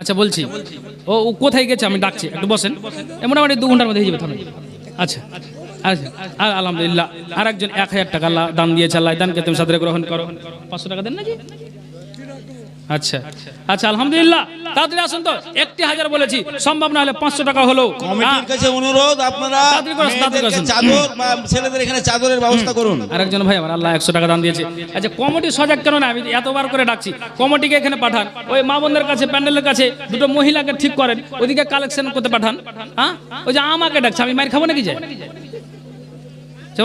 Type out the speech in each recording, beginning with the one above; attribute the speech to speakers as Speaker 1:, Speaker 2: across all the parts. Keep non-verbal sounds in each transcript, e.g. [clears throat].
Speaker 1: আচ্ছা বলছি। ও ও কোথায় গেছে? আমি ডাকছি, একটু বসেন। মোটামুটি দু ঘণ্টার মধ্যে হয়ে যাবে থানা আচ্ছা আচ্ছা আর আলহামদুলিল্লাহ আর একজন এক হাজার টাকা দান দিয়েছে আল্লাহ। দানকে তুমি সাদরে গ্রহণ করো। পাঁচশো টাকা দেন নাকি? আচ্ছা। আচ্ছা আলহামদুলিল্লাহ। তাড়াতাড়ি আসুন তো। একটি হাজার বলেছি। সম্ভব না হলে পাঁচশো টাকা হলো
Speaker 2: কমিটির কাছে অনুরোধ আপনারা। চাদর বা ছেলেদের এখানে চাদরের ব্যবস্থা করুন।
Speaker 1: আরেকজন ভাই আমার আল্লাহ একশো টাকা দান দিয়েছে। আচ্ছা কমিটি সজাগ কেন না? আমি এতবার করে ডাকছি। কমিটিকে এখানে পাঠান। ওই মা বোনদের কাছে প্যান্ডেলের কাছে দুটো মহিলাকে ঠিক করেন। ওদিকে কালেকশন করতে পাঠান। হ্যাঁ? ওই যে আমাকে ডাকছে। আমি মার খাব নাকি যে?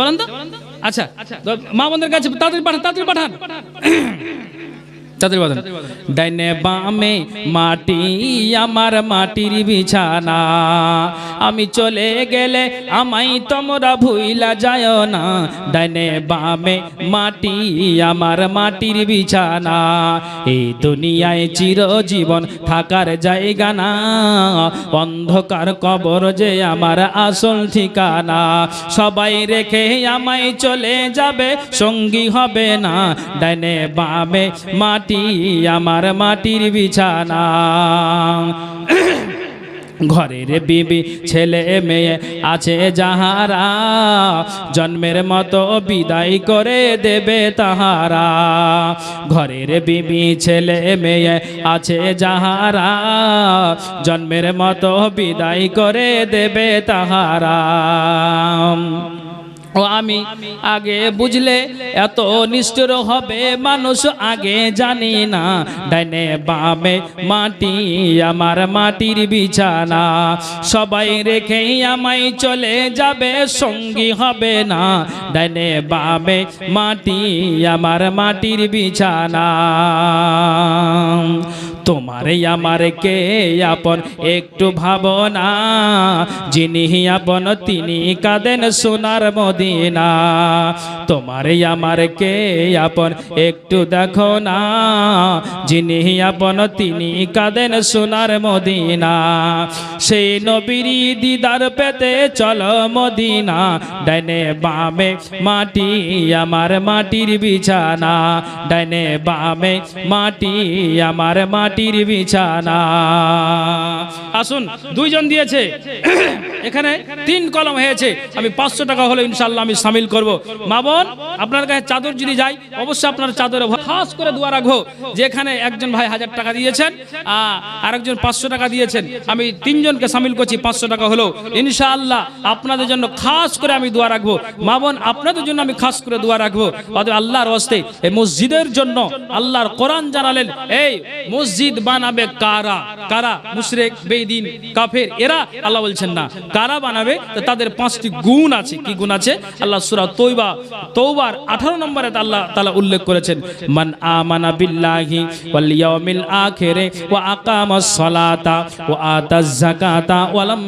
Speaker 1: বলেন তো। আচ্ছা মা বোনদের কাছে তাড়াতাড়ি পাঠান তাড়াতাড়ি পাঠান। তাদের ডাইনে বামে মাটি, আমার মাটির বিছানা। আমি চলে গেলে আমাই তোমরা ভুইলা যায় না। ডাইনে বামে মাটি, আমার মাটির বিছানা। এই দুনিয়ায় চিরজীবন থাকার জায়গা না। অন্ধকার কবর যে আমার আসল ঠিকানা। সবাই রেখে আমায় চলে যাবে, সঙ্গী হবে না। ডাইনে বামে মাটি আমার মাটির বিছানা। ঘরের বিবি, ছেলে, মেয়ে আছে যাহারা, জন্মের মতো বিদায় করে দেবে তাহারা। ঘরের বিবি, ছেলে, মেয়ে আছে যাহারা, জন্মের মতো বিদায় করে দেবে তাহারা। ও আমি আগে বুঝলে এত নিষ্ঠুর হবে মানুষ আগে জানি না। ডাইনে বামে মাটি, আমার মাটির বিছানা। সবাই রেখে আমায় চলে যাবে, সঙ্গী হবে না। ডাইনে বামে মাটি, আমার মাটির বিছানা। তোমার আমার কে আপন? একটু ভাবনা যিনি আপন, তিনি কাঁদেন সোনার মদিনা। তোমার আমার কে আপন? একটু দেখো না। যিনি আপন, তিনি কাঁদেন সোনার মদিনা। সেই নবীর দিদার পেতে চল মদিনা। ডাইনে বামে মাটি, আমার মাটির বিছানা। ডাইনে বামে মাটি, আমার মাটির বিছানা। আসুন দুইজন দিয়েছে। এখানে তিন কলম হয়েছে। আমি পাঁচশো টাকা হলে ইনশাল্লাহ আমি সামিল করব। মা বোন, আপনার কাছে চাদর যদি যাই, অবশ্যই আপনার চাদরে খাস করে দোয়া রাখব যেখানে একজন ভাই হাজার টাকা দিয়েছেন আরেকজন পাঁচশো টাকা দিয়েছেন। আমি তিনজনকে সামিল করছি, পাঁচশো টাকা হলো ইনশাআল্লাহ আপনাদের জন্য খাস করে আমি দোয়া রাখব। মা বোন, আপনাদের জন্য আমি খাস করে দোয়া রাখব। অতএব আল্লাহর হস্তে এই মসজিদের জন্য আল্লাহর কোরআন জানালেন, এই মসজিদ বানাবে কারা? কারা? মুশরেক বেদিন কাফের? এরা? আল্লাহ বলছেন না। কারা বানাবে? তাদের পাঁচটি গুণ আছে। কি গুণ আছে? আল্লাহ সূরা তৌবা তৌবার 18 নম্বরে আল্লাহ তালা উল্লেখ করেছেন, মান আমানা বিল্লাহি ওয়াল আখিরে ওয়া আকামাস সালাতা ওয়া আতাজ যাকাতা ওয়া লাম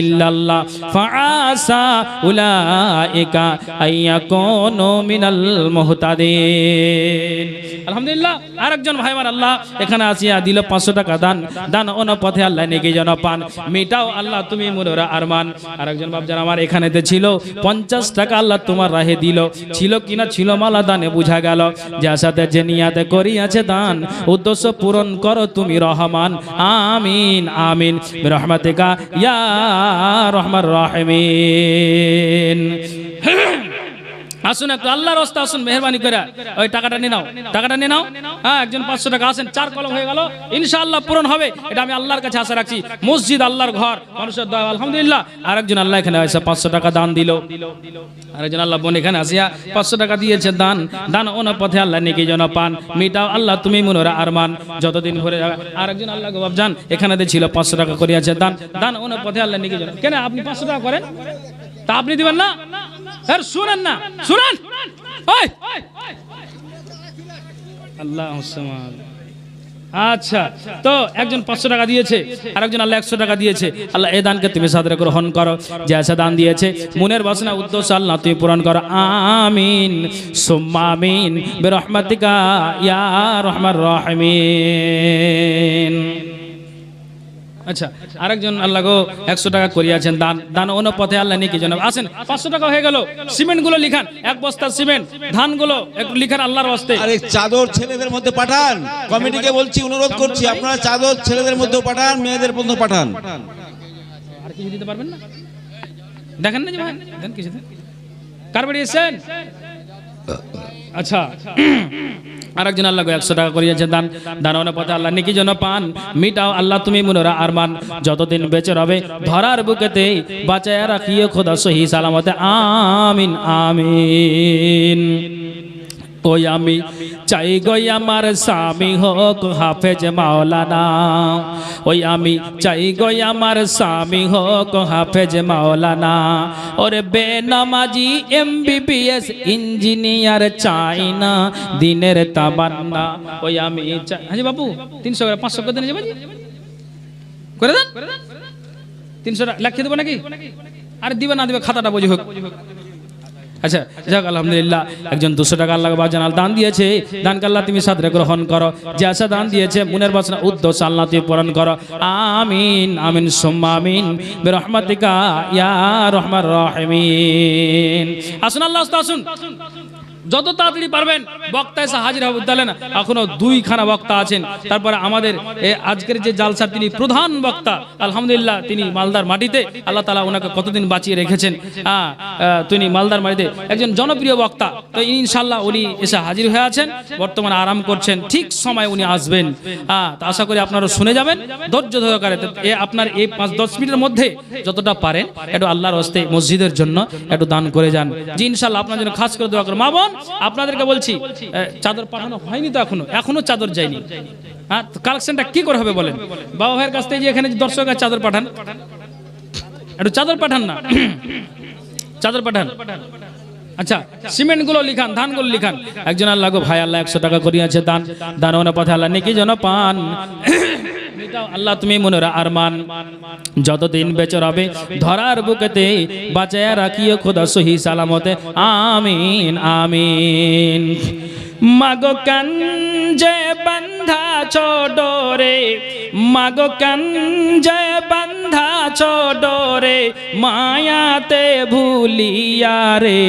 Speaker 1: ইল্লাল্লাহ, ফাআসা উলাইকা আইয়াকুনু মিনাল মুহতাদিন। আলহামদুলিল্লাহ, আরেকজন ভাই আমার আল্লাহ এখানে আসিয়া দিল পাঁচশো টাকা দান। দান অন পথে আল্লাহ নেকি যেন পান মেটাও আল্লাহ, তুমি মুনোরা আরমান। আরেকজন যারা আমার এখানেতে ছিল, পঞ্চাশ টাকা আল্লাহ তোমার রাহে দিল। ছিল কিনা, ছিল মালা দানে বুঝা গেল। যা সাথে যে নিয়াতে করিয়াছে দান, উদ্দেশ্য পূরণ করো তুমি রহমান। আমিন আমিন। রহমাতিকা ইয়া রহমান রহমিন। আসুন একটু আল্লাহর রাস্তা আসুন, মেহরবানি করে। ওই টাকাটা নিয়ে নাও। টাকাটা নিয়ে নাও। হ্যাঁ একজন পাঁচশো টাকা আসেন, চার কলম হয়ে গেল। ইনশাআল্লাহ পূরণ হবে। এটা আমি আল্লাহর কাছে আশা রাখছি। মসজিদ আল্লাহর ঘর। মানুষের দয়া, আলহামদুলিল্লাহ। আরেকজন আল্লাহ এখানে এসে পাঁচশো টাকা দান দিল। আরেকজন আল্লাহ বোন এখানে আসিয়া পাঁচশো টাকা দিয়েছে দান। দান ওনা পথে আল্লাহ নেকি যেন পান। মিটাও আল্লাহ তুমি মনোরা আরমান। যতদিন ভরে যাবে। আরেকজন আল্লাহ গোবাব যান এখানে ছিল, পাঁচশো টাকা করিয়াছে দান। দান ওনা পথে আল্লাহ নেকি যেন কেন, আপনি পাঁচশো টাকা করেন? তা আপনি দিবেন না? স্যার, শুনেন না। শুনেন! আল্লাহ। আচ্ছা তো একজন পাঁচশো টাকা দিয়েছে আর একজন আল্লাহ একশো টাকা দিয়েছে। আল্লাহ এই দানকে তুমি সাদরে গ্রহণ করো, যে আশা দান দিয়েছে। মনের বাসনা, উদ্দেশ্য আল্লাহ তুমি পূরণ করো। আমিন। সুম্মা আমিন। বেরহমাতিকা ইয়া রহমান রহমিন। আচ্ছা আরেকজন আল্লাহ গো একশো টাকা করিয়াছেন দান। দান অন্য পথে আল্লাহ নিয়ে কি জন্য আসেন পাঁচশো টাকা হয়ে গেল। সিমেন্টগুলো লিখান এক বস্তা সিমেন্ট। ধানগুলো একটু লিখান আল্লাহর হস্তে।
Speaker 2: আরে চাদর ছেলেদের মধ্যে পাঠান। কমিটিকে বলছি অনুরোধ করছি আপনারা চাদর ছেলেদের মধ্যেও পাঠান মেয়েদের মধ্যে পাঠান।
Speaker 1: আর কিছু দিতে পারবেন না? দেখেন না যে ভাই দেন কিছু দেন কার বাড়ি এসেছেন? আচ্ছা। আরেকজন আল্লাহ একশো টাকা করিয়েছে দান। দানবের পথে আল্লাহ নিকি যেন পান। মিটাও আল্লাহ তুমি মুনরা আরমান। যতদিন বেঁচে রবে, ধরার বুকেতে বাঁচায় রাখিও খোদা সহি সালামতে। আমিন আমিন। ওই আমি চাই গই আমার স্বামী হোক হাফেজ মাওলানা। ওই আমি চাই গই আমার স্বামী হোক হাফেজ মাওলানা। ওরে বেনামাজি, এমবিবিএস ইঞ্জিনিয়ার চাই না দিনের তাবান্না ওই আমি হাজি বাবু, তিনশো করে, পাঁচশো করে দেন করে দেন? তিনশো লেখিয়ে দেবো নাকি? আরে দিবে না, দিবে, খাতাটা বুঝি হোক। আচ্ছা যাক, আলহামদুলিল্লাহ। একজন দুশো টাকা আল্লাহ জানাল, দান দিয়েছে। দান আল্লাহ তুমি সাদরে গ্রহণ করো। যে আশা দান দিয়েছে, মনের বাসনা, উদ্দেশ্য আল্লাহ তুমি পূরণ করো। আমিন আমিন, সুম্মা আমিন। বেরহমাতিকা ইয়া রহমান রহমিন। আসুন আল্লাহ আসুন। যত তাড়াতাড়ি পারবেন, বক্তা এসে হাজির হবে উদ্দালেন এখনও দুইখানা বক্তা আছেন। তারপরে আমাদের আজকের যে জালসার তিনি প্রধান বক্তা, আলহামদুলিল্লাহ, তিনি মালদার মাটিতে। আল্লাহ তালা ওনাকে কতদিন বাঁচিয়ে রেখেছেন? হ্যাঁ তিনি মালদার মাটিতে একজন জনপ্রিয় বক্তা। তো ইনশাল্লাহ উনি এসে হাজির হয়ে আছেন, বর্তমানে আরাম করছেন, ঠিক সময় উনি আসবেন। হ্যাঁ আশা করি আপনারা শুনে যাবেন, ধৈর্য তো এ আপনার এই পাঁচ, দশ মিনিটের মধ্যে যতটা পারেন, একটু আল্লাহর হস্তে মসজিদের জন্য একটু দান করে যান। জি ইনশাল্লাহ আপনার জন্য খাস করে দোয়া করুন। মা বোন আপনাদেরকে বলছি চাদর পাঠানো হয়নি তো এখনও? এখনও চাদর যায়নি। হ্যাঁ কালেকশনটা কি করে হবে বলেন? বাবা ভাইয়ের কাছ থেকে এখানে যে দর্শক চাদর পাঠান। একটু চাদর পাঠান না? চাদর পাঠান। আচ্ছা সিমেন্টগুলো লিখান, ধানগুলো লিখান। একজন আল্লাহ গো, ভাই, আল্লাহ একশো টাকা করিয়াছে দান। দান ওনার পথে আল্লাহ নেকি যেন পান। আল্লাহ তুমি মনের আরমান। যতদিন বেচর হবে ধরার বুকেতে বাঁচায় রাখিও খোদা সহি সালামতে। আমিন আমিন। মাগো কাঞ্জে বান্ধা চডরে, মাগো কাঞ্জে বান্ধা চডরে, মায়াতে ভুলিয়া রে।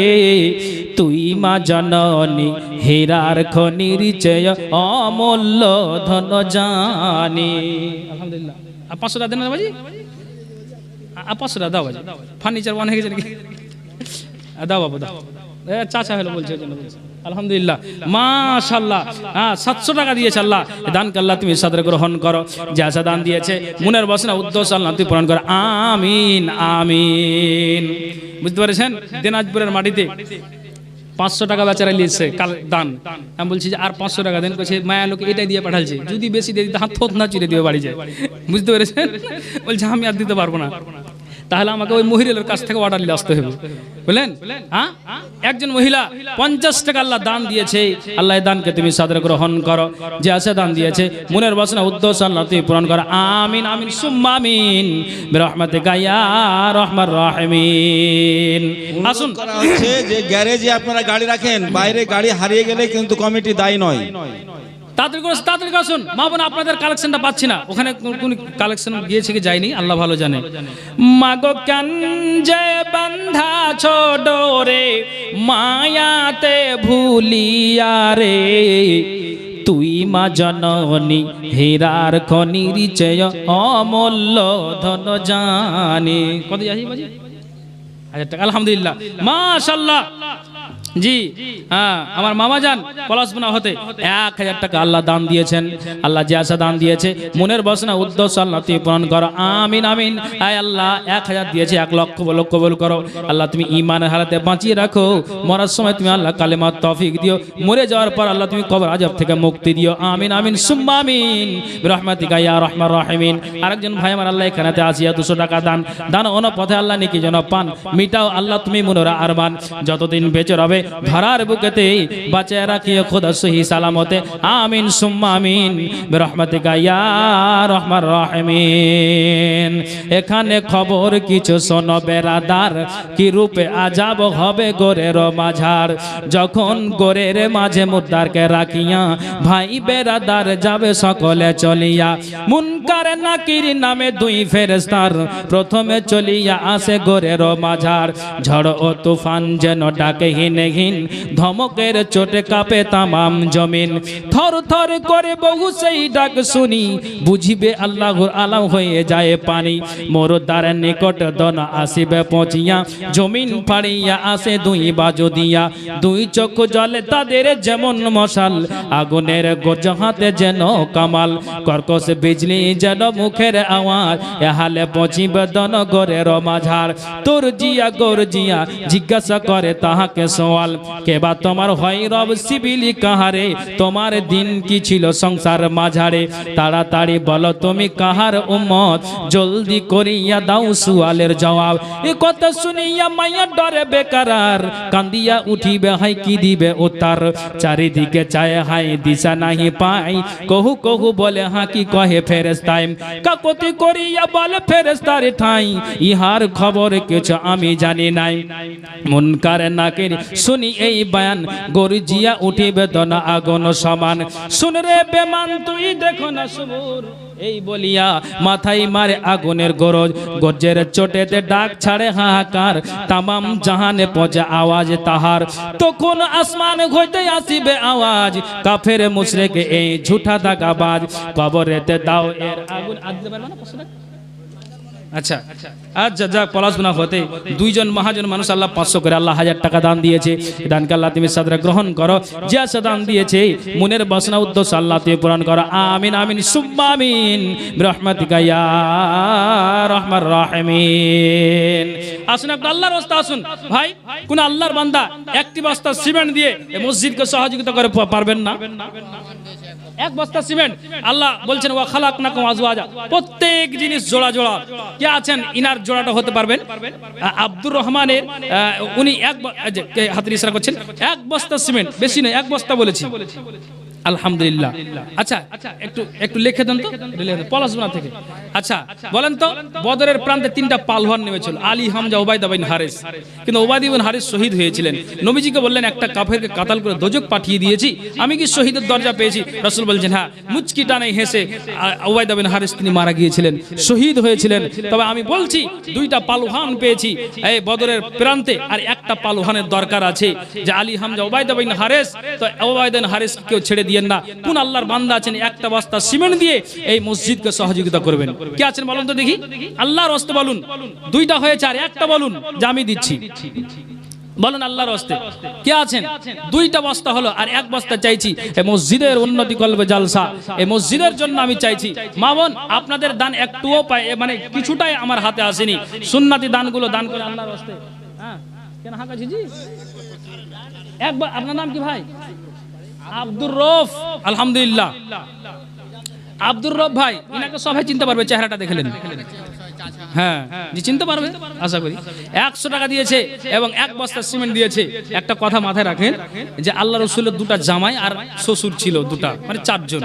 Speaker 1: তুই মা জননী, হীরার খনির চেয় অমূল্য ধন জানি। আলহামদুলিল্লাহ। আর দেন বাজি টাকা দাও বাজি ফার্নিচার ওয়ান হয়ে গেছে নাকি? দাও বাবু, দাও। চাচা হলো বলছে, ওই জন্য বলছে। আলহামদুলিল্লাহ। মাশাল্লাহ হ্যাঁ সাতশো টাকা দিয়েছে আল্লাহ। দান আল্লাহ তুমি সাদরে গ্রহণ করো। যে আশা দান দিয়েছে, মনের বসনা, উদ্দেশ্য আল্লাহ তুমি পূরণ করো। আমিন আমিন। বুঝতে পেরেছেন? দিনাজপুরের মাটিতে পাঁচশো টাকা বেচারা নিয়েছে কাল দান। আমি বলছি যে, আর পাঁচশো টাকা দেন। কইছে, মায়া লোক এটাই দিয়ে পাঠালছে। যদি বেশি দিয়ে দিতে, হাত থোত না চিরে দিয়ে বাড়ি যায়। বুঝতে পেরেছেন? বলছে, আমি আর দিতে পারব না। তাহলে আমাকে ওই মহিলার কাছ থেকে অর্ডার নিয়ে আসতে হবে। বুঝলেন? হ্যাঁ? একজন মহিলা পঞ্চাশ টাকা আল্লাহ দান দিয়েছে। আল্লাহ দানকে তুমি সাদরে গ্রহণ করো। যে আছে দান দিয়েছে। মনের বাসনা, উদ্দেশ্য আল্লাহ তুমি পূরণ করো। আমিন আমিন, সুম্মা আমিন। রহমতে গায়া রহমান রহমিন। আসুন।
Speaker 2: যে গ্যারেজে আপনারা গাড়ি রাখেন, বাইরে গাড়ি হারিয়ে গেলে কিন্তু কমিটি দায়ী নয়।
Speaker 1: তাড়াতাড়ি করে, তাড়াতাড়ি আসুন মা বোন, আপনাদের কালেকশনটা পাচ্ছি না। ওখানে কোন- কোন কালেকশন গিয়েছে কি যায়নি? আল্লাহ ভালো জানে। মাগো কাঞ্জে বান্ধা ছোডরে মায়াতে ভুলিয়া রে। তুই মা জননী, হীরার খনির চেয় অমূল্য ধন জানি। কত যাই আলহামদুলিল্লাহ। মাশাল্লাহ জি হ্যাঁ আমার মামা যান পলাশপুনা হতে। এক হাজার টাকা আল্লাহ দান দিয়েছেন। আল্লাহ আশা দান দিয়েছে, মনের বসনা, উদ্দেশ্য আল্লাহ তুমি পূরণ করো। আমিন আমিন। আয় আল্লাহ, এক হাজার দিয়েছে, এক লক্ষ বলো, কবল করো। আল্লাহ তুমি ইমানের হালাতে বাঁচিয়ে রাখো। মরার সময় তুমি আল্লাহ কালেমার তফিক দিও। মরে যাওয়ার পর আল্লাহ তুমি কবর আজব থেকে মুক্তি দিও। আমিন আমিন। সুম্মা আমিন। রহমাতিকা ইয়া রহমান রহিমিন। আরেকজন ভাই আমার আল্লাহ এখানেতে আসিয়া দুশো টাকা দান। দান অন পথে আল্লাহ নাকি যেন পান। মিটাও আল্লাহ তুমি মনোরা আরমান। যতদিন বেঁচে রবে ধরার বুকেতে বাঁচায় রাখিও খোদা সহি সালামতে আমিন, সুম্মা আমিন রহমতিকা ইয়া রহমান রহমিন। এখানে খবর কিছু শোনো বেরাদার, কি রূপে আজাব হবে গোরের মাঝার? যখন গোরের মাঝে মুদ্দারকে রাখিয়া ভাই বেরাদার যাবে সকলে চলিয়া, মুনকার নাকির নামে দুই ফেরেস্তার প্রথমে চলিয়া আসে গোরের মাঝার। ঝড় ও তুফান যেন ডাকে হিনে হিন ধমকের চোটে কাপে তামাম জমিন। থর থর করে বহু সেই ডাক শুনি, বুঝিবে আল্লাহর আলাম হয়ে যায় পানি। মোর দ্বার নিকট দন আসিবে পচিয়া, জমিন ফাড়িয়া আসে দুই বাজু দিয়া। দুই চোখ জলে তাদের যেমন মশাল, আগুনের গোজহাতে যেন কামাল। কর্কশ বিজলি যেন মুখের আওয়াজ এহালে পচিবে দন গরের মাঝার। তোর জিয়া গোর জিয়া, জিজ্ঞাসা করে তাহাকে সওয়াল কেবা তোমার হয় রব সিবিলি কাহারে? তোমার দিন কি ছিল সংসার মাঝারে? তাড়াতাড়ি বলো তুমি কাহার উম্মত? জলদি করিয়া দাও সুয়ালের জবাব। এ কথা শুনিয়া মাইয়া ডরে বেকারার। কান্দিয়া উঠিবে হাই কি দিবে উত্তর? চারিদিকে চায় হাই দিশা নাহি পাই কহু কহু বলে হাকি কহে ফেরেস্তাই কাকতি করিয়া বলে ফেরেস্তার ঠাই। ইহার খবর কিছু আমি জানি নাই। মুনকার নাকের শুনি এই বায়ান গরজিয়া উঠিবে দনা আগুন সমান। শুন রে বেমান, তুই দেখো না সুবুর এই বলিয়া মাথায় মারে আগুনের গরজ গজ্জের চোটেতে ডাক ছাড়ে হাহাকার। তামাম জাহানে পচে আওয়াজ তাহার। তখন আসমান হইতে আসিবে আওয়াজ, কাফের মুশরেকে এই ঝুঠা দাগাবাজ। কবরেতে দাও এর আগুন। আজ দেবেন না? আচ্ছা। আচ্ছা যাক পলাশগুনা হতে, দুইজন মহাজন মানুষ আল্লাহ পাঁচশো করে আল্লাহ হাজার টাকা দান দিয়েছে। দানকে আল্লাহ তুমি সাদরা গ্রহণ করো। যে আসে দান দিয়েছে, মনের বাসনা উদ্দেশ্য আল্লাহ তুমি পূরণ করো। আমিন আমিন আমিন। রহমতিকা ইয়া রহমান রাহমিন। আসুন একটা আল্লাহর রাস্তা আসুন। ভাই, কোন আল্লাহর বান্দা একটি বস্তা সিমেন্ট দিয়ে মসজিদকে সহযোগিতা করে পারবেন না? এক বস্তা সিমেন্ট। আল্লাহ বলছেন, ওয়া খালাক না আজওয়াজা। প্রত্যেক জিনিস জোড়া জোড়া। কে আছেন? ইনার জোড়াটা হতে পারবেন। আব্দুর রহমানের উনি এক হাতের ইশারা করছেন, এক বস্তা সিমেন্ট। বেশি নয়, এক বস্তা বলেছি। আলহামদুলিল্লাহ। আচ্ছা একটু একটু লিখে দেন তো। পলাশবনা থেকে। আচ্ছা বলেন তো, বদরের প্রান্তে তিনটা পালওয়ান নেমেছিল, আলী, হামজা ওবায়দা বিন হারিস। কিন্তু ওবায়দা বিন হারিস শহীদ হয়েছিলেন। নবীজিকে বললেন, একটা কাফেরকে কাতাল করে দোজক পাঠিয়ে দিয়েছি। আমি কি শহীদের দরজা পেয়েছি? রসুল বলছেন হ্যাঁ মুচকি টানে হেসে আ- ওবায়দা বিন হারিস তিনি মারা গিয়েছিলেন। শহীদ হয়েছিলেন। তবে আমি বলছি, দুইটা পালুহান পেয়েছি। এই বদরের প্রান্তে আর একটা পালুহানের দরকার আছে, যে আলী, হামজা ওবায়দা বিন হারিস, তো ওবায়দা বিন হারিস কেউ ছেড়ে দিয়েন না। কোন আল্লাহর বান্দা আছেন, একটা বস্তা সিমেন্ট দিয়ে এই মসজিদকে সহযোগিতা করবেন। কে আছেন বলুন তো দেখি? আল্লাহর হস্তে বলুন। দুইটা হয়েছে আর একটা বলুন, যে আমি দিচ্ছি। বলেন আল্লাহর হস্তে কে আছেন? দুইটা বস্তা হলো আর এক বস্তা চাইছি। এই মসজিদের উন্নতি করবে জালসা। এই মসজিদের জন্য আমি চাইছি। মা বোন, আপনাদের দান একটুও পায় মানে কিছুটাই আমার হাতে আসেনি। সুন্নাতি দানগুলো দান করে আল্লাহর হস্তে হ্যাঁ কেন হাঁকা জি একবার, আপনার নাম কি ভাই? আব্দুর রফ আলহামদুলিল্লাহ। আব্দুর রফ ভাই সবাই চিনতে পারবে চেহারাটা দেখলেন হ্যাঁ জি চিনতে পারবে? আশা করি। একশো টাকা দিয়েছে এবং এক বস্তা সিমেন্ট দিয়েছে। একটা কথা মাথায় রাখেন যে আল্লাহ রসুলের দুটা জামাই আর শ্বশুর ছিল দুটা মানে চারজন।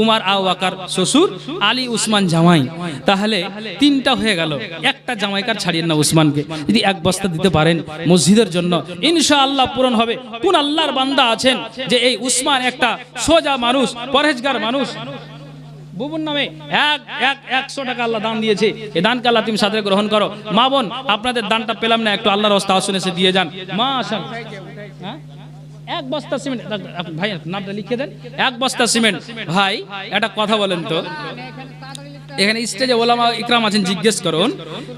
Speaker 1: উমার আও আকার শ্বশুর, আলী, উসমান জামাই। তাহলে তিনটা হয়ে গেল। একটা জামাইকার ছাড়িয়ে না উসমানকে। যদি এক বস্তা দিতে পারেন মসজিদের জন্য ইনশা আল্লাহ পূরণ হবে। কোন আল্লাহর বান্দা আছেন যে এই উসমান একটা সোজা মানুষ, পরহেজগার মানুষ বুবুর নামে এক এক, একশো টাকা আল্লাহ দান দিয়েছে। এই দানকে আল্লাহ তুমি সাথে গ্রহণ করো। মা বোন, আপনাদের দানটা পেলাম না, একটু আল্লাহর অস্তা আসুন, এসে দিয়ে যান। মা আসান হ্যাঁ? এক বস্তা সিমেন্ট ভাই, নামটা লিখে দেন। এক বস্তা সিমেন্ট। ভাই, একটা কথা বলেন তো। এখানে স্টেজে ওলামা ইকরাম আছেন, জিজ্ঞেস করুন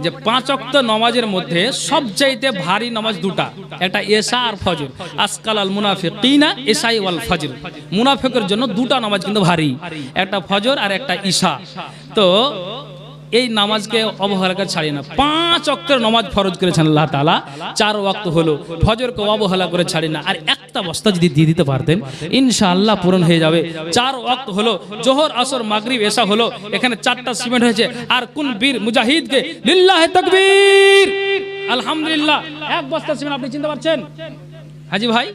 Speaker 1: যে পাঁচ অক্ত নমাজের মধ্যে সবচাইতে ভারী নমাজ দুটা, একটা এসা আর ফজর। আসকাল আল মুনাফিকিনা এসাই ওয়াল ফজর। মুনাফিকের জন্য দুটা নমাজ কিন্তু ভারী, একটা ফজর আর একটা ঈশা তো এই নামাজকে অবহেলা করে ছাড়িয়ে না। পাঁচ অক্তের নামাজ ফরজ করেছেন আল্লাহ তালা চার ওয়াক্ত হলো ফজরকে অবহেলা করে ছাড়ি না। আর একটা বস্তা যদি দিয়ে দিতে পারতেন, ইনশাআল্লাহ পূরণ হয়ে যাবে। চার ওয়াক্ত হলো জোহর, আসর, মাগরিব এসা হলো, এখানে চারটা সিমেন্ট হয়েছে। আর কোন বীর মুজাহিদকে লিল্লাহে আলহামদুলিল্লাহ, এক বস্তা সিমেন্ট আপনি চিনতে পারছেন? হাজি ভাই?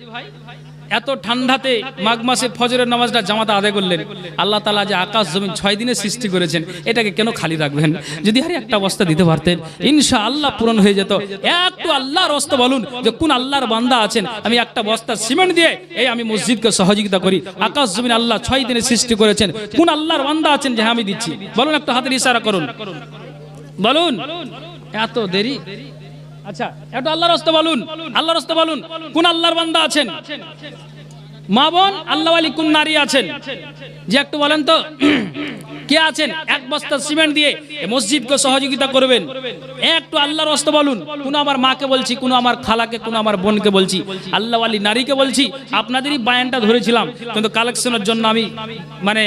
Speaker 1: এত ঠান্ডাতে মাঘ মাসে ফজরের নামাজটা জামাতে আদায় করলেন। আল্লাহ তালা যে আকাশ জমিন ছয় দিনে সৃষ্টি করেছেন, এটাকে কেন খালি রাখবেন? যদি আরে একটা বস্তা দিতে পারতেন ইনশা আল্লাহ পূরণ হয়ে যেত। একটু আল্লাহর অস্ত বলুন যে কোন আল্লাহর বান্দা আছেন, আমি একটা বস্তা সিমেন্ট দিয়ে এই আমি মসজিদকে সহযোগিতা করি। আকাশ জমিন আল্লাহ ছয় দিনে সৃষ্টি করেছেন, কোন আল্লাহর বান্দা আছেন যে আমি দিচ্ছি? বলুন একটা হাতের ইশারা করুন। বলুন। এত দেরি? আচ্ছা একটু আল্লাহর রাস্তা বলুন। আল্লাহর রাস্তা বলুন। কোন আল্লাহর বান্দা আছেন? মা বোন আল্লাহ আলী কোন নারী আছেন? যে একটু বলেন তো কে আছেন? এক বস্তা সিমেন্ট দিয়ে মসজিদকে সহযোগিতা করবেন। একটু আল্লাহর রাস্তা বলুন। কোন আমার মাকে বলছি কোন আমার খালাকে কোন আমার বোনকে বলছি। আল্লাহ আলী নারীকে বলছি আপনাদেরই বায়ানটা ধরেছিলাম কিন্তু কালেকশনের জন্য আমি মানে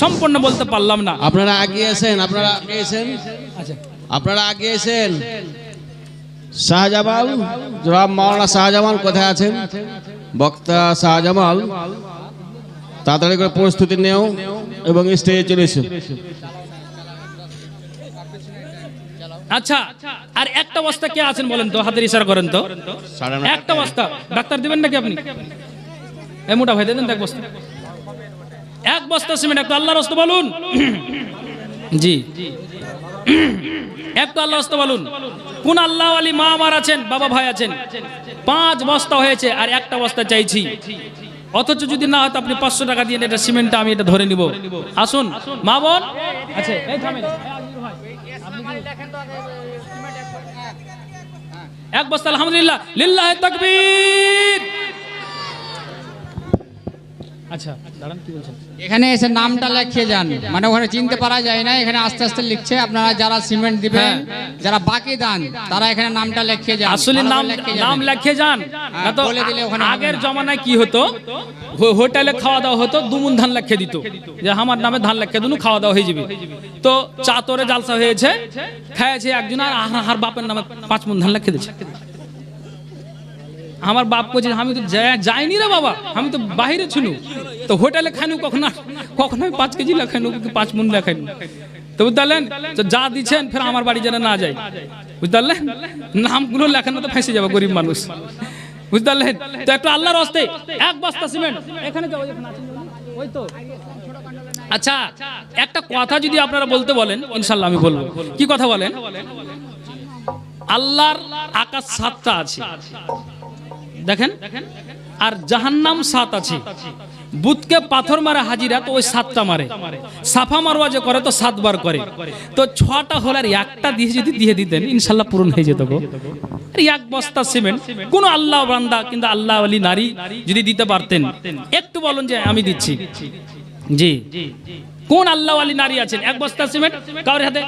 Speaker 1: সম্পূর্ণ বলতে পারলাম না।
Speaker 2: আপনারা আগিয়েছেন আপনারা আগিয়েছেন
Speaker 1: আচ্ছা।
Speaker 2: আপনারা আগিয়েছেন শাহজামাল জনাব মাওলানা শাহজামাল কোথায় আছেন? বক্তা শাহজামাল তাড়াতাড়ি করে প্রস্তুতি নেও এবং স্টেজে চলে এসো।
Speaker 1: আচ্ছা আর একটা বস্তা কে আছেন বলেন তো হাতের ইশারা করেন তো? একটা বস্তা ডাক্তার দিবেন নাকি আপনি? এ মোটা ভাই দেবেন এক বস্তা। এক বস্তা সিমেন্ট একটু আল্লাহর হস্ত বলুন। জি। একটু আল্লাহ হস্ত বলুন কোন আল্লাহ আলী মা আমার আছেন বাবা ভাই আছেন পাঁচ বস্তা হয়েছে আর একটা বস্তা চাইছি অথচ যদি না হতো আপনি পাঁচশো টাকা দিয়ে এটা সিমেন্টটা আমি এটা ধরে নিব আসুন মা বোন আচ্ছা এক বস্তা আলহামদুলিল্লাহ লিল্লাহ তাকবীর আচ্ছা দাঁড়ান কি বলছেন?
Speaker 3: এখানে এসে নামটা লিখে যান। মানে ওখানে চিনতে পারা যায় না এখানে আস্তে আস্তে লিখছে। আপনারা যারা সিমেন্ট দিবেন যারা বাকি দান তারা এখানে নামটা লিখে যান।
Speaker 1: আসলে নাম নাম। লিখে যান। না তো
Speaker 3: বলে দিলে ওখানে
Speaker 1: আগের জমানায় কি হতো? হোটেলে খাওয়া দাওয়া হতো দুমুন ধান লিখে দিত। যে আমার নামে ধান লিখে দিন খাওয়া দাওয়া হয়ে যাবে। তো চাতরে জালসা হয়েছে খাইছে একজন আর আর- আর বাপের নামে পাঁচ মন ধান লিখে দিচ্ছে আমার বাপ বলছে, আমি তো যাইনি রে বাবা, আমি তো বাইরে ছিল। তো হোটেলে খাইনু কখনো কখনো পাঁচ কেজি লেখাইনু পাঁচ মন লেখাইনু তো বুঝতে তো যা দিচ্ছেন, ফের আমার বাড়ি যেন না যায়। বুঝতে পারলেন? নামগুলো লেখানো তো ফেঁসে যাবে গরিব মানুষ। বুঝতে তো একটু আল্লাহর হস্তে, এক বস্তা সিমেন্ট। এখানে ওই তো। আচ্ছা একটা কথা যদি আপনারা বলতে বলেন ইনশাল্লাহ আমি বলব। কি কথা বলেন? আল্লাহর আকাশ সাতটা আছে। দেখেন, আর জাহান্নাম সাত আছে। বুথকে পাথর মারে হাজিরা তো ওই সাতটা মারে। সাফা মারোয়া যে করে তো সাতবার করে। তো ছটা হলে আর একটা দিয়ে যদি দিয়ে দিতেন, ইনশাল্লাহ পূরণ হয়ে যেত এক বস্তা সিমেন্ট, কোন আল্লাহ বান্দা কিন্তু আল্লাহ আলী নারী যদি দিতে পারতেন, একটু বলুন যে আমি দিচ্ছি। জি। কোন আল্লাহ আলী নারী আছেন? এক বস্তা সিমেন্ট, কারোর হাতে?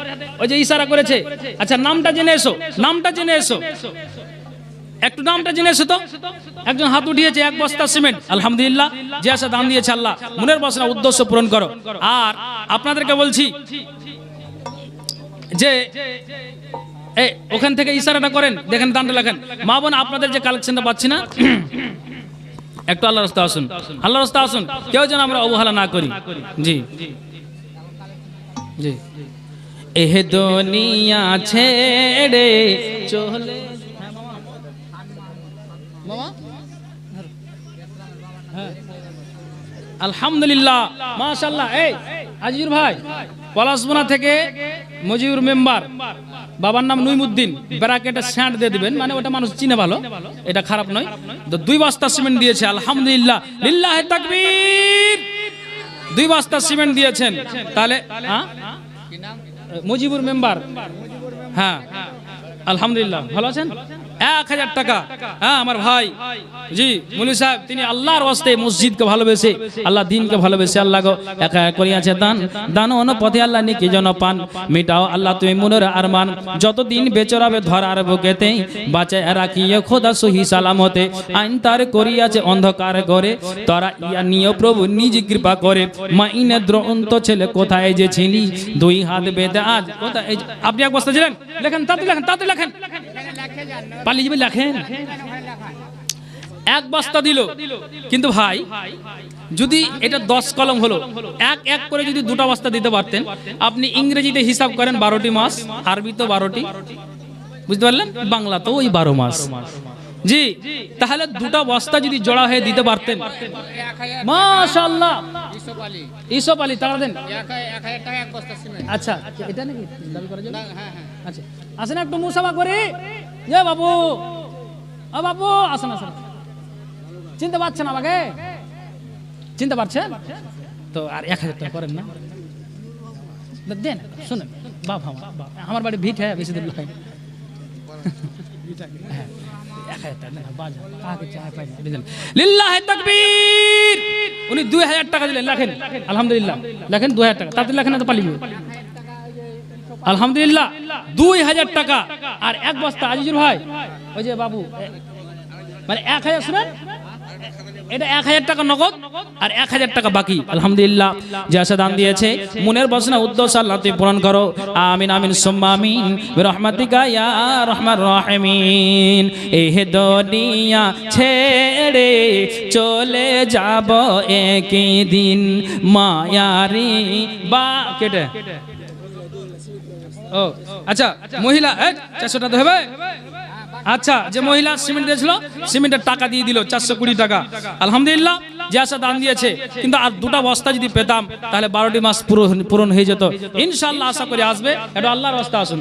Speaker 1: ওই যে ইশারা করেছে। আচ্ছা নামটা জেনে এসো, নামটা জেনে এসো। একটু দামটা জেনে এসো তো। একজন হাত উঠিয়েছে, এক বস্তা সিমেন্ট। আলহামদুলিল্লাহ, যে আসা দাম দিয়েছে আল্লাহ। মনের বাসনা, উদ্দেশ্য পূরণ করো। আর আপনাদেরকে বলছি যে ওখান থেকে ইশারাটা করেন, দেখেন দামটা লেখেন। মা বোন, আপনাদের যে কালেকশনটা পাচ্ছি না, একটু আল্লাহ রাস্তা আসুন। আল্লাহ রাস্তা আসুন। কেউ যেন আমরা অবহেলা না করি। জি। জি। এহ দুনিয়া ছেড়ে চলে আলহামদুলিল্লাহ মাশাল্লাহ এই, আজিজুর ভাই, পলাশবোনা থেকে মজিউর মেম্বার। বাবার নাম নুইমুদ্দিন, ব্যারাকেটে স্যান্ড দিয়ে দিবেন। মানে ওটা মানুষ চিনে ভালো, এটা খারাপ নয়। তো দুই বস্তা সিমেন্ট দিয়েছে, আলহামদুলিল্লাহ। লিল্লাহ তাকবীর। দুই বস্তা সিমেন্ট দিয়েছেন। তাহলে হ্যাঁ? মুজিবুর মেম্বার। হ্যাঁ। আলহামদুলিল্লাহ। ভালো আছেন? এক হাজার টাকা। হ্যাঁ আমার ভাই। জি মুলি সাহেব, তিনি আল্লাহর ওয়াস্তে মসজিদকে ভালোবেসে, আল্লাহ দিনকে ভালোবেসে আল্লাহ একা এক করিয়াছে দান। দান অন পথে আল্লাহ নিকে জন পান। মিটাও আল্লাহ তুমি মনের আরমান। যতদিন বেচরাবে ধরার বুকেতে বাঁচায় রাখিয়ে খোদা সহি সালামতে। আইন তার করিয়াছে অন্ধকার করে তারা ইয়া নিয় প্রভু নিজ কৃপা করে। মাইনে দ্রন্ত ছেলে কোথায় যে ছিলি? দুই হাত বেঁধে আজ কোথায় আপনি এক বস্তা ছিলেন? লেখেন, তাতে লেখেন তাতে লেখেন। পালিয়ে যাবে লেখেন? এক বস্তা দিল। কিন্তু ভাই যদি এটা দশ কলম হলো এক এক করে যদি দুটো বস্তা দিতে পারতেন আপনি ইংরেজিতে হিসাব করেন বারোটি মাস আরবি তো বারোটি। বুঝতে পারলেন? বাংলা তো ওই বারো মাস। জি তাহলে দুটো বস্তা যদি জোড়া হয়ে দিতে পারতেন। মাশাআল্লাহ। ইসব আলী তাড়া দেন। আচ্ছা এটা নাকি দাবি করার জন্য? আচ্ছা আসেন একটু মুসাফা করে। এ বাবু ও বাবু, আসেন আসেন। চিনতে পারছেন আমাকে? চিনতে পারছেন? তো আর এক হাজার টাকা করেন না। দেন, শুনেন। বাপ আমার আমার বাড়ি ভিট হ্যাঁ বেশি দূর নয়! উনি দুই হাজার টাকা দিলেন, লেখেন। আলহামদুলিল্লাহ। লেখেন দুই হাজার টাকা। তাতে লেখেন তো পালিয়ে আলহামদুলিল্লাহ, দুই হাজার টাকা। আর এক বস্তা আজিজুর ভাই, ওই যে বাবু মানে এক হাজার, শুনেন? এটা এক হাজার টাকা নগদ আর এক হাজার টাকা বাকি। আলহামদুলিল্লাহ, যে আশা দান দিয়েছে। মনের বাসনা উদ্দেশ্য আল্লাহ পূরণ করো। আমিন আমিন, সুম্মা, আমিন। রহমাতিকা ইয়া রহমান রহমিন। এহ দুনিয়া ছেড়ে চলে যাব একই দিন। মায়ারি বা কেটে। ও আচ্ছা মহিলা চারশো টাকা হবে? আচ্ছা যে মহিলা সিমেন্ট দিয়েছিল, সিমেন্টের টাকা দিয়ে দিল, চারশো কুড়ি টাকা। আলহামদুলিল্লাহ, যে আশা দান দিয়েছে, কিন্তু আর দুটা বস্তা যদি পেতাম, তাহলে বারোটি মাস পূরণ পূরণ হয়ে যেত। ইনশাল্লাহ আশা করে আসবে, এটা আল্লাহর রাস্তা, আসুন।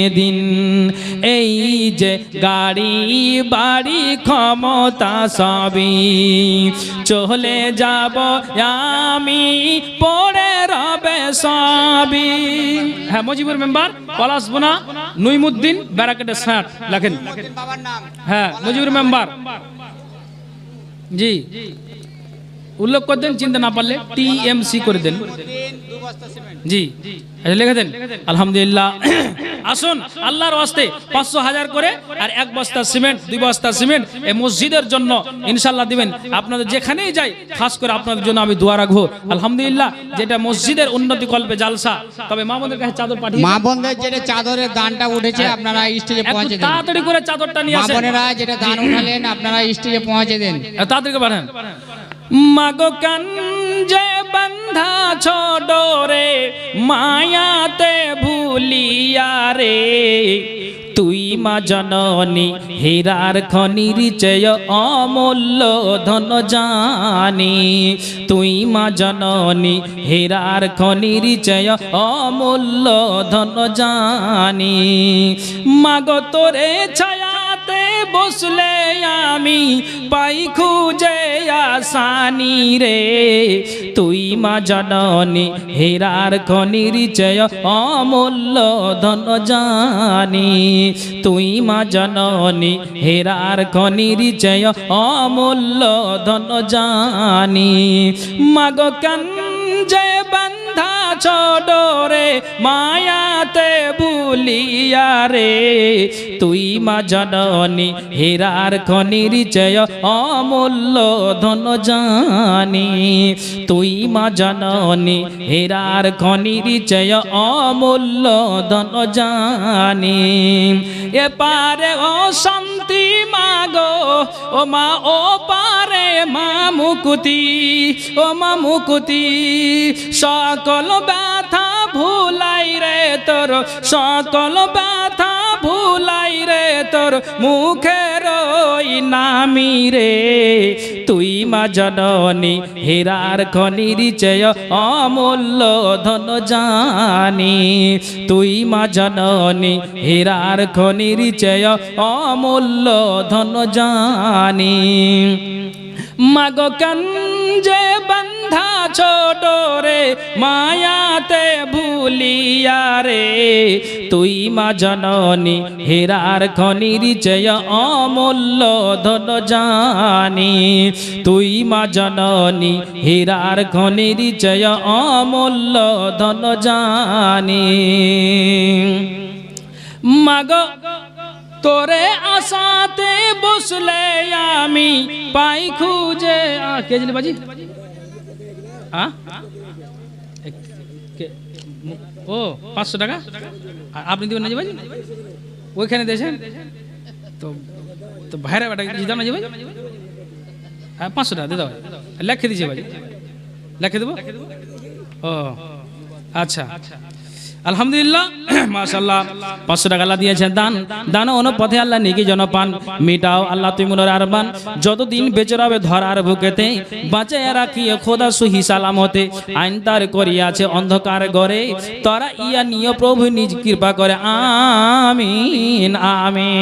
Speaker 1: এই যে গাড়ি বাড়ি ক্ষমতা সবই চলে যাব আমি পড়ে রবে সবই। হ্যাঁ মজিবুর মেম্বার পলাশ বোনা নুইমুদ্দিন ব্যারাকেটের ষাট লেখেন। হ্যাঁ মজিবুর মেম্বার। জি। উল্লেখ করে দেন চিন্তা না পারলে টিএমসি করে দেন। জি আচ্ছা লিখে দেন। আলহামদুলিল্লাহ। আসুন আল্লাহর ওয়াস্তে পাঁচশো হাজার করে আর এক বস্তা সিমেন্ট দুই বস্তা সিমেন্ট এই মসজিদের জন্য ইনশাল্লাহ দিবেন। আপনাদের যেখানেই যাই খাস করে আপনাদের জন্য আমি দোয়া রাখব। আলহামদুলিল্লাহ যেটা মসজিদের উন্নতি কল্পে জালসা তবে মামুদের কাছে চাদর পাঠিয়ে
Speaker 3: মা বোনদের যেটা চাদরের দানটা উঠেছে আপনারা স্টেজে পৌঁছে দেন।
Speaker 1: তাড়াতাড়ি করে চাদরটা নিয়ে
Speaker 3: মা
Speaker 1: আসেন।
Speaker 3: বোনেরা যেটা দান উঠালেন আপনারা স্টেজে পৌঁছে দেন।
Speaker 1: তাদেরকে পাঠান। মাগো যে বন্ধা ছোডরে, মায়াতে ভুলিয়া রে। তুই মা জননী, হীরার খনির চেয় অমূল্য ধন জানি। তুই মা জননী, হীরার খনির চেয় অমূল্য ধন জানি। মাগো তোরে ছায়াতে বসলে আমি পাই খুঁজে আসানি রে। তুই মা জননী, হীরার খনির চেয় অমূল্য ধন জানি। তুই মা জননী, হীরার খনির চেয় অমূল্য ধন জানি। মাগো কঞ্জে বন্ধা ছোডরে মায়াতে ভুলিয়া রে, তুই মা জননী, হীরার খনির চেয় অমূল্য ধন জানি। তুই মা জননী, হীরার খনির চেয় অমূল্য ধন জানি। এ পারে ও শান্তি মাগো, ও মা, ও পারে মা মুকুতি, ও মা মুকুতি, সকল ব্যথা ভুলাই রে তোর সকল ব্যথা ভুলাই রে তোর মুখের নামি রে। তুই মা জননী, হীরার খনির চেয় অমূল্য ধন জানি। তুই মা জননী, হীরার খনির চেয় অমূল্য ধন জানি। মাগো কঞ্জে বন্ধা ছোট রে, মায়াতে ভুলিয়া রে, তুই মা জননী, হীরার খনির চেয় অমূল্য ধন জানি। তুই মা জননী, হীরার খনির চেয় অমূল্য ধন জানি। মাগ, তোরে আসাতে বসলে আমি পাই খুঁজে। কে জানি বাজি? আ? ও, পাঁচশো টাকা? আর আপনি দেবেন না যে বাজি ওইখানে দিয়েছেন? তো তো ভাইরা বেটা কিছু দাও না যে ভাই? হ্যাঁ পাঁচশো টাকা দিয়ে দাও লেখে দিয়েছি ভাই। লেখে দেবো? ও আচ্ছা আচ্ছা। আলহামদুলিল্লাহ [clears throat] মাশাল্লাহ পাঁচশো টাকা আল্লাহ দিয়েছেন, দান। দান অনুপথে আল্লাহ নিকি জনপান। মিটাও আল্লাহ তুই মনোর আরবান। যতদিন বেঁচে রবে ধরার বুকেতে বাঁচায় রাখি খোদা সুহি সালামতে। আইন তার করিয়াছে অন্ধকার গড়ে তারা ইয়া নিয় প্রভু নিজ কৃপা করে। আমিন আমিন।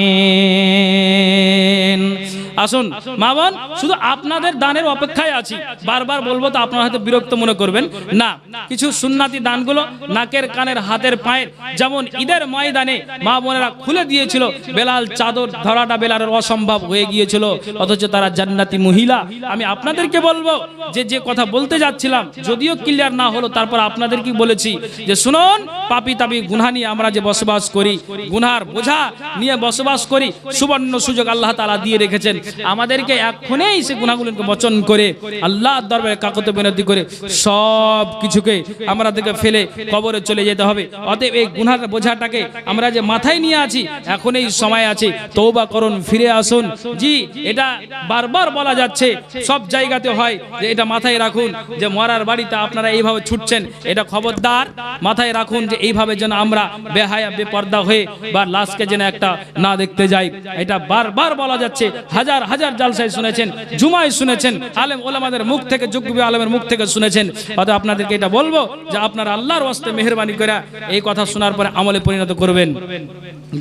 Speaker 1: আসুন। মা বোন, শুধু আপনাদের দানের অপেক্ষায় আছি। বারবার বলব তো আপনারা হয়তো বিরক্ত মনে করবেন। না, কিছু সুন্নাতি দানগুলো নাকের কানের হাতের পায়ের, যেমন ঈদের ময়দানে মা বোনেরা খুলে দিয়েছিল বেলাল চাদর, ধরাটা বেলালের অসম্ভব হয়ে গিয়েছিল। অথচ তারা জান্নাতি মহিলা। আমি আপনাদেরকে বলব যে যে কথা বলতে যাচ্ছিলাম, যদিও ক্লিয়ার না হলো, তারপর আপনাদের কি বলেছি? যে শুনুন, পাপি তাপি গুনহা নিয়ে আমরা যে বসবাস করি, গুনহার বোঝা নিয়ে বসবাস করি, সুবর্ণ সুযোগ আল্লাহ তালা দিয়ে রেখেছেন। আমাদেরকে এখনই সে গুনাহগুলোকে বচন করে আল্লাহ দরবারে কাকতে বিনতি করে সব কিছুকে আমরা থেকে ফেলে কবরে চলে যেতে হবে। অতএব এই গুনহার বোঝাটাকে আমরা যে মাথায় নিয়ে আছি এখন এই সময় আছে। তৌবা করুন, ফিরে আসুন। জি, এটা বারবার বলা যাচ্ছে, সব জায়গাতে হয় যে এটা মাথায় রাখুন, যে মরার বাড়িতে আপনারা এইভাবে ছুটছেন, এটা খবরদার। মাথায় রাখুন যে এইভাবে যেন আমরা বেহায়া, বেপর্দা হয়ে বা লাশকে যেন একটা না দেখতে যাই। এটা বারবার বলা যাচ্ছে, হাজার হাজার হাজার জালসায় শুনেছেন, জুমায় শুনেছেন, আলেম ওলামাদের মুখ থেকে যুগবি আলেমের মুখ থেকে শুনেছেন। অতএব আপনাদেরকে এটা বলব যে আপনারা আল্লাহর ওয়াস্তে মেহরবানি করে এই কথা শোনার পরে আমলে পরিণত করবেন।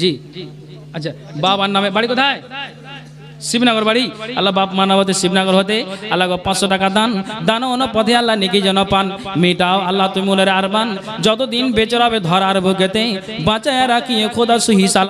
Speaker 1: জি। আচ্ছা বাবার নামে বাড়ি কোথায়? শিবনগর বাড়ি। আল্লাহ বাপ মানবতে শিবনগর হতে। আল্লাহ পাঁচশো টাকা দান। দান অন পথে আল্লাহ নিকি জন পান। মিটাও আল্লাহ তুমি মনের আরবান। যতদিন বেচরাবে ধরার বুকেতে, বাঁচায় রাখিয়ে খোদা সুহি সাল